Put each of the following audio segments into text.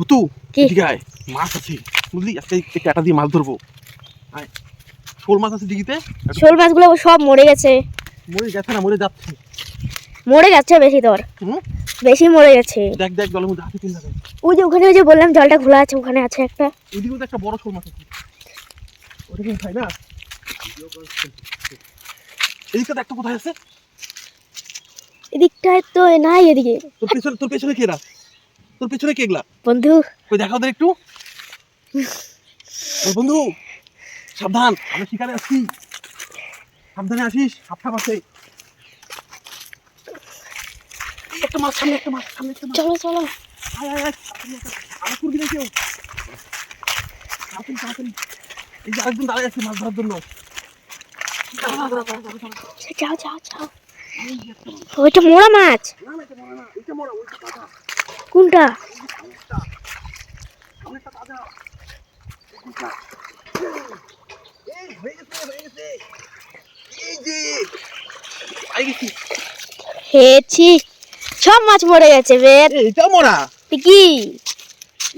ভুতু মাছ আছে। বুঝলি? আজকে দিয়ে মাছ ধরবো। শোল মাছ আছে দিঘিতে শোল মাছগুলো সব মরে গেছে। মরে গেছে না মরে যাচ্ছে। মরে যাচ্ছে বেশি তোর। বেশি মরে গেছে। দেখ দেখ জলের মধ্যে হাতে তিন ওই যে ওখানে ওই যে বললাম জলটা খোলা আছে ওখানে আছে একটা। এদিকে তো একটা বড় শোল মাছ আছে। ওটা কি না? এদিকে তো কোথায় আছে। এদিকটায় তো নাই এদিকে। তোর পেছনে তোর পেছনে কে এরা? তোর পিছনে কে এগুলা? বন্ধু। কই দেখা ওদের একটু? ওই বন্ধু সাবধান আমরা শিকারে আসছি সাবধানে আসিস আছে। এই একটা মাছ সামনে একটা মাছ সামনে একটা চলো চলো। আয় আয় আয় আমার করবি না কেউ? তাড়াতাড়ি তাড়াতাড়ি। এই যে আরেকজন দাঁড়ায় আছে মাছ ধরার জন্য। দাঁড়া, দাঁড়া, দাঁড়া, দাঁড়া, দাঁড়া। যাও যাও। যাও ওইটা মোড়া মাছ। না, না, এটা মরা না, এটা মরা, ওইটা তাজা, কোনটা। হেছি সব মাছ মরে গেছে এই, মরা। কি?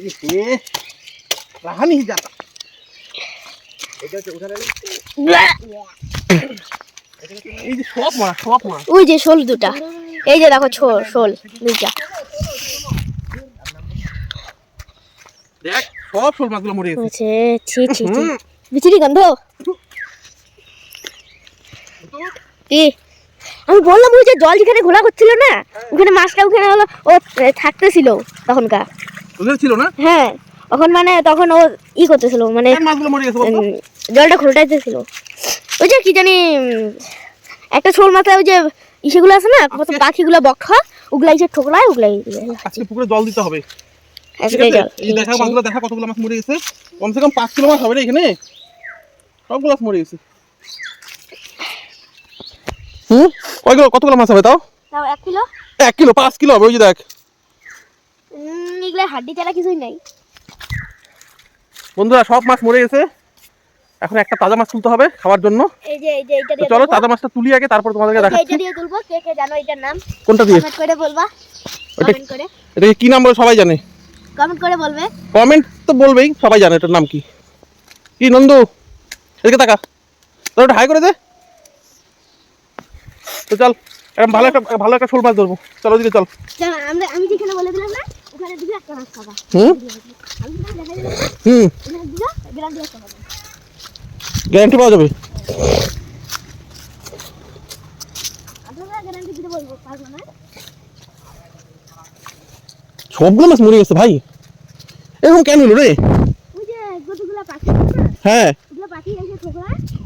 এই রাহানি যে। সব মরা সব মরা। ওই যে শোল দুটা। এই যে দেখো শোল দুইটা। দেখ সব শোল মাছগুলো মরে গেছে। ছি ছি ছি বিচিরি গন্ধ। কি? আমি বললাম ওই যে জল যেখানে ঘোলা করছিল না ওখানে মাছটা ওখানে হলো ও থাকতেছিল তখনকার। ছিল না? হ্যাঁ তখন মানে তখন ও ই করতেছিল মানে জলটা খোলটাইতেছিল ওই যে কি জানি একটা শোল মাথায় ওই যে ইসেগুলো আছে না পাখিগুলো বক্ষা ওগুলা ইসে ঠোকলায় ওগুলাই আজকে পুকুরে জল দিতে হবে। ঠিক আজকে আছে? জল এই যে দেখা মাছগুলো দেখা কতগুলো মাছ মরে গেছে। কমসে কম পাঁচ কিলো মাছ হবে না এখানে। সবগুলো মাছ মরে গেছে। হুম? কয়গুলো কতগুলো মাছ হবে তাও? তাও এক কিলো? এক কিলো পাঁচ কিলো হবে ওই যে দেখ। উম, হাড্ডি চালা কিছুই নাই। বন্ধুরা সব মাছ মরে গেছে। এখন একটা তাজা মাছ তুলতে হবে খাওয়ার জন্য। এই যে এই যে এইটা দিয়ে চলো তাজা মাছটা তুলি আগে তারপর তোমাদেরকে দেখাচ্ছি। এইটা দিয়ে তুলবো। কে কে জানো এটার নাম? কোনটা দিয়ে? কমেন্ট করে বলবা। কমেন্ট করে। এটাকে কি নাম বলে সবাই জানে? কমেন্ট করে বলবে। কমেন্ট তো বলবেই সবাই জানে এটার নাম কি। কি নন্দু? এদিকে তাকা। তোর হাই করে দে। তো চল এরকম ভালো একটা ভালো একটা শোল মাছ ধরবো। চলো ওদিকে চল। চলো আমরা আমি যেখানে বলে দিলাম না? ওখানে একটা মাছ খাবা হুম? হুম। গ্যারান্টি পাওয়া যাবে আপনারা গ্যারান্টি দিতে বলব পারব না সবগুলো মাছ মরে গেছে ভাই। এরকম কেন হলো রে? হ্যাঁ।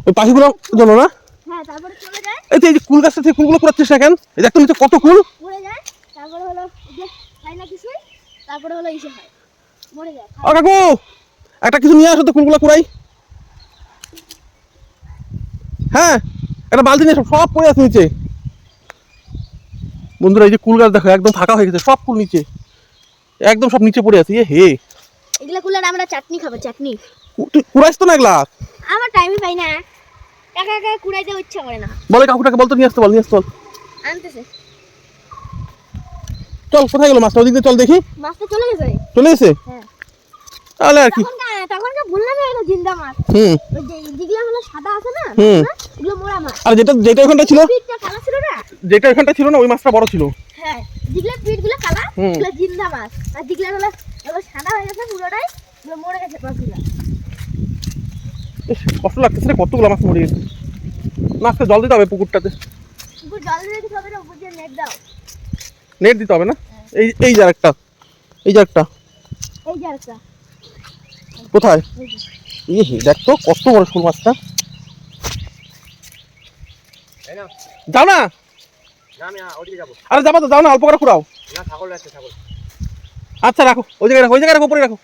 ওই পাখিগুলো জন্য না? হ্যাঁ এই যে কুল গাছটা থেকে কুলগুলো কুড়াচ্ছিস না কেন? এই দেখতো নিচে কত কুল। ও কাকু একটা কিছু নিয়ে আসো তো কুলগুলো কুড়াই। হ্যাঁ একটা বালতি নিয়ে সব পড়ে আছে নিচে। বন্ধুরা এই যে কুল গাছ দেখো একদম ফাঁকা হয়ে গেছে সব কুল নিচে। একদম সব নিচে পড়ে আছে এ হে। এগুলো কুলার আমরা চাটনি খাব চাটনি। তুই কুড়াইস তো না এগুলা? আমার টাইমই পাই না। একা একা কুড়াইতে ইচ্ছা করে না। বলে কাকুটাকে বলতো নিয়ে আসতে বল নিয়ে আসতে বল। আনতেছে। চল কোথায় গেলো মাছটা? ওদিক চল দেখি। মাছটা চলে গেছে? চলে গেছে? হ্যাঁ। তাহলে আর কি। তখন তখন বললাম এটা জিন্দা মাছ। হুম। ওই যে যেগুলো হলো সাদা আছে না হুম। ওগুলো মোড়া মাছ। আর যেটা যেটা ওখানটা ছিল? যেটা ওখানটা ছিল না ওই মাছটা বড় ছিল। হ্যাঁ। যেগুলো পিঠগুলো কালা হুম। ওগুলো জিন্দা মাছ। আর যেগুলো হলো ওগুলো সাদা হয়ে গেছে পুরোটাই মরে গেছে মাছগুলো। কষ্ট লাগতেছে কতগুলো মাছ মরে গেছে। না আজকে জল দিতে হবে পুকুরটাতে। পুকুর জল রেখে হবে না? উপর দিয়ে নেট দাও। নেট দিতে হবে না? এই এই যে একটা এই যে একটা এই যে আরেকটা। কোথায়? এই হে দেখ তো কত বড় শোল মাছটা। যাও না! আরে যাব তো যাও না অল্প করে খুঁড়াও আচ্ছা রাখো। ওই জায়গায় রাখো ওই জায়গায় রাখো পরে রাখো।